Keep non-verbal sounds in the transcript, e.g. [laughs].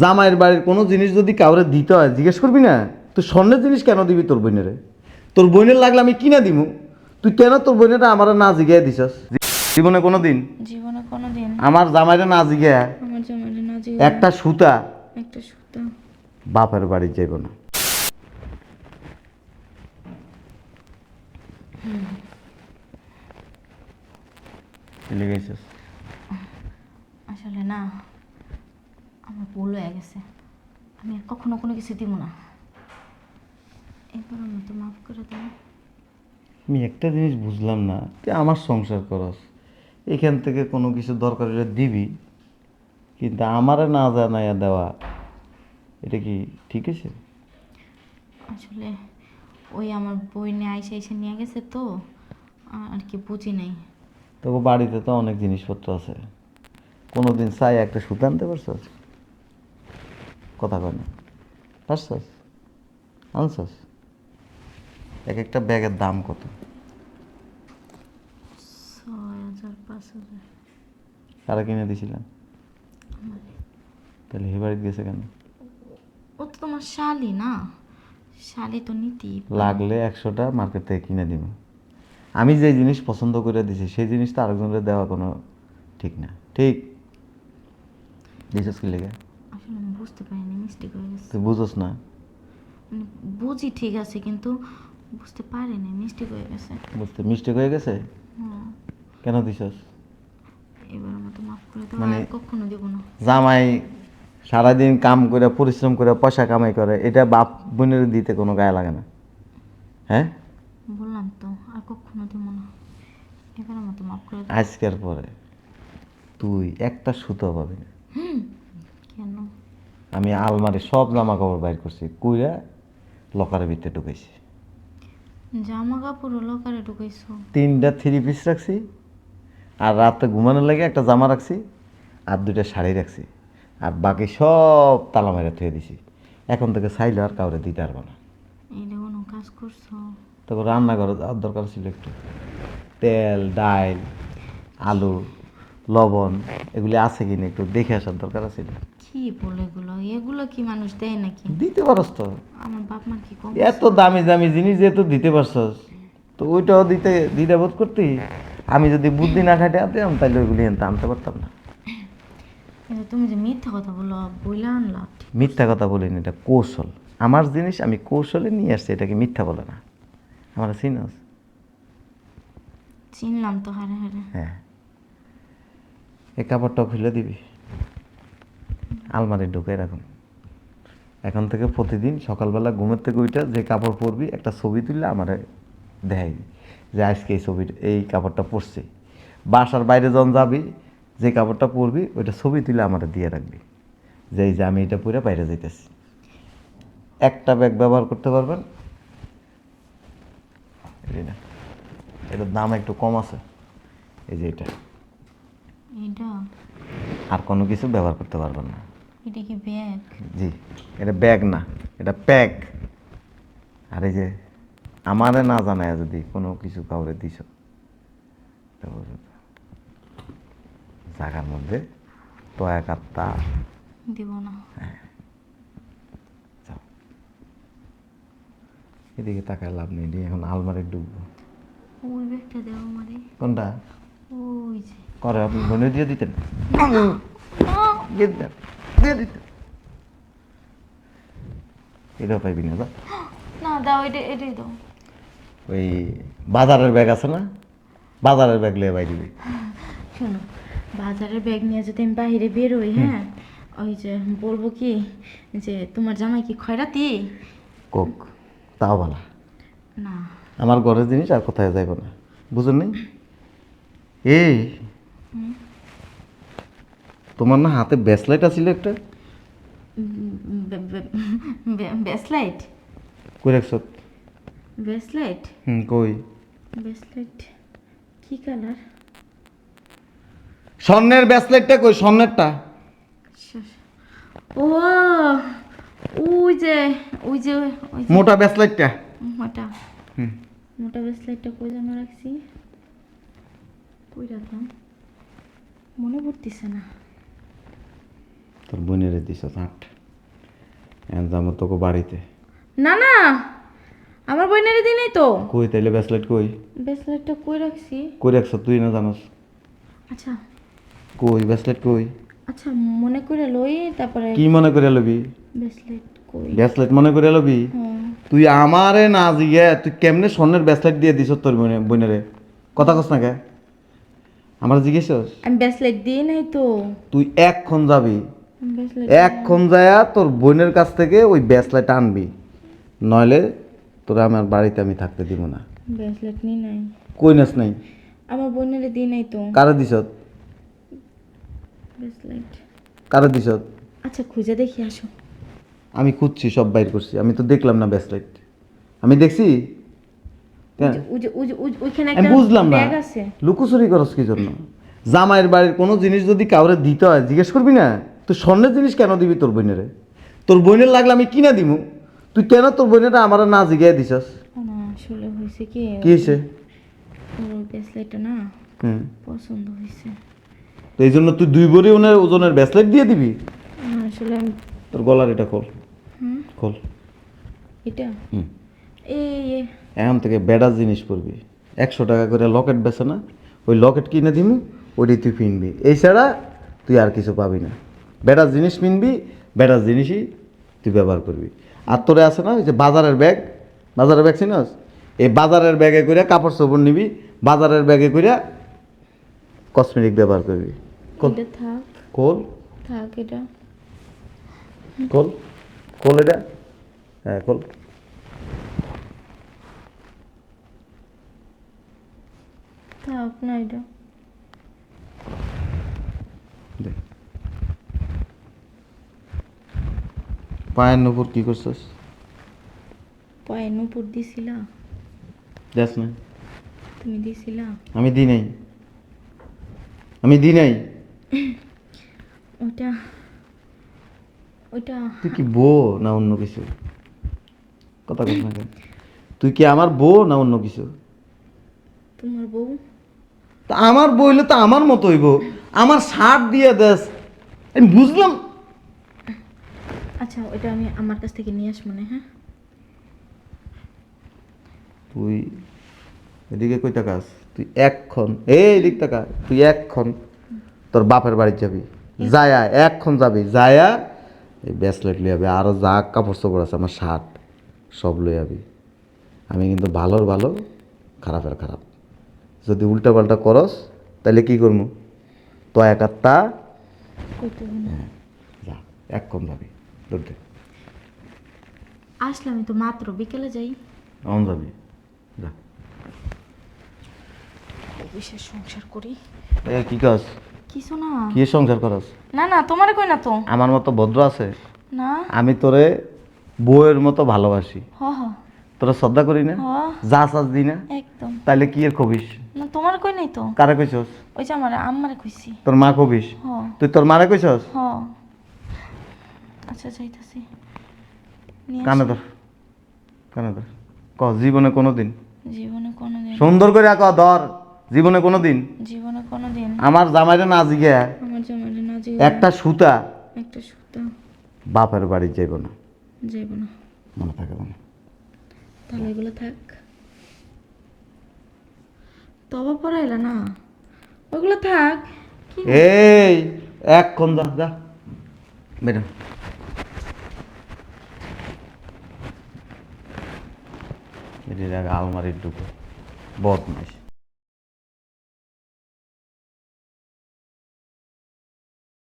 জামাইয়ের বাড়ির কোনো জিনিস যদি কাউরে দিতে হয় জিজ্ঞেস করবি না? তুই স্বর্ণের জিনিস কেন দিবি তোর বোনেরে তোর বোনের লাগলে আমি কিনা দিমু? তুই কেন তোর বোনেরা আমার না জিগাই দিছস? জীবনে কোনো দিন? জীবনে কোনোদিন আমার জামাইরে না জিগায়? আমার জামাইটা না একটা সুতা? একটা সুতা। বাপের বাড়ি যাইব না। আসলে না। আমার ভুল হয়ে গেছে। আমি আর কখনো কোনো কিছু দিব না। এবার আমি তো মাফ করে দাও। আমি একটা জিনিস বুঝলাম না তুই আমার সংসার করস এখান থেকে কোনো কিছু দরকার হলে দিবি কিন্তু আমারে না জানাইয়া দেওয়া এটা কি ঠিক আছে? আসলে ওই আমার বই নিয়ে আইসে এসে নিয়ে গেছে তো আর কি বুঝি নাই। তোকে বাড়িতে তো অনেক জিনিসপত্র আছে। কোনো দিন চাই একটা সুতা আনতে পারছস কথা কয় না। পারছস? আনছস? এক একটা ব্যাগের দাম কত? কারা কিনে দিছিলাম তাহলে হে বাড়িতে গেছে কেন? ও তো তোমার শালি না? শালি তো নীতি লাগলে একশোটা মার্কেট থেকে কিনে দিব। আমি যে জিনিস পছন্দ করে দিছি সেই জিনিসটা আরেকজনের দেওয়া কোনো ঠিক না। ঠিক? দিছিস কি লেগে? বুঝতে পারিনি মিস্টেক হয়ে গেছে। তুই বুঝোস না। মানে বুঝি ঠিক আছে কিন্তু বুঝতে পারিনি মিস্টেক হয়ে গেছে। বুঝতে মিস্টেক হয়ে গেছে? কেন দিছস? এবার মতো মাফ করে দাও মানে- কখনো দেবো না। জামাই সারাদিন কাম করে পরিশ্রম করে পয়সা কামাই করে এটা বাপ বোনের দিতে কোনো গায়ে লাগে না। হ্যাঁ? বললাম তো আর কখনো দেবো না। এবার মতো মাফ করে দাও। আজকের পরে তুই একটা সুতো পাবি না। আমি আলমারি সব জামা কাপড় বাইর করছি কুইরা লকারের ভিতরে ঢুকেছি জামা কাপড় লকারে ঢুকাইছো? তিনটা থ্রি পিস রাখছি আর রাতে ঘুমানোর লাগে একটা জামা রাখছি আর দুইটা শাড়ি রাখছি আর বাকি সব তালা মেরে থুয়ে দিছি। এখন থেকে চাইলে আর কাউরে দিতে পারব না। কোনো কাজ করছ? তখন রান্নাঘরে যাওয়ার দরকার ছিল একটু। তেল ডাল আলু লবণ এগুলি আছে কিনা একটু দেখে আসার দরকার আছে কি বলে এগুলো? এগুলো কি মানুষ দেয় নাকি? দিতে পারস তো। আমার বাপ কি কম এত দামি দামি জিনিস যেহেতু দিতে পারছস। তো ওইটাও দিতে দিতে বোধ করতি? আমি যদি বুদ্ধি না খাটে আনতাম তাহলে ওইগুলি আনতে আনতে পারতাম না। কিন্তু তুমি যে মিথ্যা কথা বলো বইলে আনলা? মিথ্যা কথা বলিনি এটা কৌশল। আমার জিনিস আমি কৌশলে নিয়ে আসছি এটাকে মিথ্যা বলে না। আমার চিনস? চিনলাম তো হারে হারে। হ্যাঁ। এই কাপড়টা খুলে দিবি। আলমারি ঢুকে রাখুন। এখন থেকে প্রতিদিন সকালবেলা ঘুমের থেকে ওইটা যে কাপড় পরবি একটা ছবি তুললে আমার দেখাই যে আজকে এই ছবি এই কাপড়টা পরছি। বাসার বাইরে যখন যাবি যে কাপড়টা পরবি ওইটা ছবি তুলে আমার দিয়ে রাখবি যে এই যে আমি এটা পরে বাইরে যাইতেছি। একটা ব্যাগ ব্যবহার করতে পারবেন। এটার দাম একটু কম আছে। এই যে এটা। এটা আর কোনো কিছু ব্যবহার করতে পারবেন না। এটা কি ব্যাগ জি এটা ব্যাগ না এটা প্যাক আর এই যে আমারে না জানায় যদি কোনো কিছু কাউরে দিছ জায়গার মধ্যে তয়া কাত্তা দিব না। এদিকে তাকায় লাভ নেই দিয়ে এখন আলমারি ডুববো ওই ব্যাগটা দেবো আমারে। কোনটা? ওই যে। করে আপনি মনে দিয়ে দিতেন। দিতেন। এটাও পাইবি না [gasps] না দাও এটা এটাই দাও। ওই বাজারের ব্যাগ আছে না? বাজারের ব্যাগ বাইরে দিবি [laughs] শোনো বাজারের ব্যাগ নিয়ে যদি আমি বাইরে বেরোই হ্যাঁ ওই যে বলব কি যে তোমার জামাই কি খয়রাতি? কোক তাও ভালো। না। আমার ঘরের জিনিস আর কোথায় যাইব না। বুঝুন নি? এই তোমার না হাতে ব্যাসলাইট আছিল একটা? ব্যাসলাইট? কই রাখছ? ব্যাসলাইট? হুম কই? ব্যাসলাইট। কি কালার? স্বর্ণের ব্যাসলাইটটা কই? স্বর্ণেরটা? ও ওই যে ওই যে ওই যে। মোটা ব্যাসলাইটটা? মোটা। হুম। মোটা ব্যাসলাইটটা কই যেন রাখছি? কই রাখলাম? মনে পড়তেছে না। তোর বোনের দিছ আট এখন যাব তোকে বাড়িতে। না না আমার বইনের দিনই তো। কই তাইলে ব্যাসলেট কই? ব্রেসলেটটা কই রাখছি? কই রাখছ তুই না জানোস? আচ্ছা। কই ব্যাসলেট কই? আচ্ছা মনে করে লই তারপরে কি মনে করে লবি? ব্রেসলেট কই? ব্যাসলেট মনে করে লবি? তুই আমারে না জিগে তুই কেমনে স্বর্ণের ব্যাসলেট দিয়ে দিছ তোর বোনে বোনেরে? কথা কস না কে? আমার জিজ্ঞেসস আমি ব্রেসলেট দিই নাই তো। তুই এক্ষণ যাবি এক্ষণ যায়া তোর বোনের কাছ থেকে ওই ব্যাসলেট আনবি। নইলে তোরা আমার বাড়িতে আমি থাকতে দিব না। ব্রেসলেট নি নাই। কই নাস নাই। আমার বোনের দিই নাই তো। কারে দিছ? ব্রেসলেট কারে দিছ? আচ্ছা খুঁজে দেখি আসো। আমি খুঁজছি সব বাইর করছি। আমি তো দেখলাম না ব্যাসলেট আমি দেখছি? আমি বুঝলাম না। লুকোচুরি করস কি জন্য জামাইয়ের বাড়ির কোনো জিনিস যদি কাউরে দিতে হয় জিজ্ঞেস করবি না? তুই স্বর্ণের জিনিস কেন দিবি তোর বোনেরে? তোর বোনের লাগলে আমি কিনা দিমু। তুই কেন তোর বোনেরা আমার না জিগাই দিছস? না আসলে হয়েছে কি? কি হয়েছে? ওর ব্রেসলেটটা না হুম। পছন্দ হয়েছে। তো এই জন্য তুই দুই বড়ি ওনের ওজনের ব্যাসলেট দিয়ে দিবি? না, আসলে আমি তোর গলার এটা খোল। হুম? খোল। এটা? হুম। এই এই, এখন থেকে বেডার জিনিস পরবি। একশো টাকা করে লকেট বেছে না ওই লকেট কিনে দিমু ওইটাই তুই কিনবি। এছাড়া তুই আর কিছু পাবি না। বেডার জিনিস কিনবি বেডার জিনিসই তুই ব্যবহার করবি। আর তোরে আছে না ওই যে বাজারের ব্যাগ বাজারের ব্যাগ চিনস? এই বাজারের ব্যাগে করে কাপড় চোপড় নিবি বাজারের ব্যাগে করে কসমেটিক ব্যবহার করবি। কোল? থাক এটা। কোল? কোল এটা? হ্যাঁ কোল। থাক না এটা। পায়ের উপর কি করছিস? পায়ে নুপুর দিছিলা। যাস না তুমি দিছিলা? আমি দি নাই। আমি দি নাই। ওটা ওটা। তুই কি বউ না অন্য কিছু? কথা কস না তুই কি আমার বউ না অন্য কিছু? তোমার বউ? তা আমার বউ হইলে তো আমার মতো হইব আমার শার্ট দিয়ে দেস। আমি বুঝলাম আচ্ছা ওটা আমি আমার কাছ থেকে নিয়ে আসব না হ্যাঁ? তুই এদিকে কই তাকাস? তুই এক্ষণ এই এদিক তাকা তুই এক্ষণ তোর বাপের বাড়ি যাবি। যায়া এক্ষণ যাবি যায়া এই ব্রেসলেট লই যাবি আরও যা কাপড় চোপড় আছে আমার শার্ট সব লই যাবি। আমি কিন্তু ভালোর ভালো খারাপের খারাপ। যদি উল্টা পাল্টা করস তাহলে কি করব তো একাত্তা কইতে না। যা এক্ষণ যাবি। দে তো মাত্র বিকেলে যাই। অন যাবি। যা। বিশেষ সংসার করি। এ কি কাজ? কিছু না। কি সংসার করস? না না তোমারে কই না তো। আমার মতো ভদ্র আছে? না। আমি তোরে বউয়ের মতো ভালোবাসি। হ হ। তোরা শ্রদ্ধা করি না? যা চাস দি না। একদম। তাইলে কি এর কবিস না তোমার কই নাই তো? কারে কইছস? ওই যে আমার আম্মারে কইছি। তোর মা কবিস হ। তুই তোর মারে কইছস? হ। আচ্ছা কানে ধর কানে ধর। ক জীবনে কোনো দিন জীবনে কোনোদিন। সুন্দর করে ক ধর। জীবনে কোনো দিন জীবনে কোনোদিন। আমার জামাইরে না জিগে আমার জামাইরে না যে একটা সুতা? একটা সুতা। বাপের বাড়ি যাইব না। যাইব না। মনে থাকে না। তাহলে এগুলো থাক। তবা পড়াইলা না? ওগুলো থাক। এই এক্ষণ যা যা। বেরো। এটির আগে আলমারির ঢুকো বদমাইশ।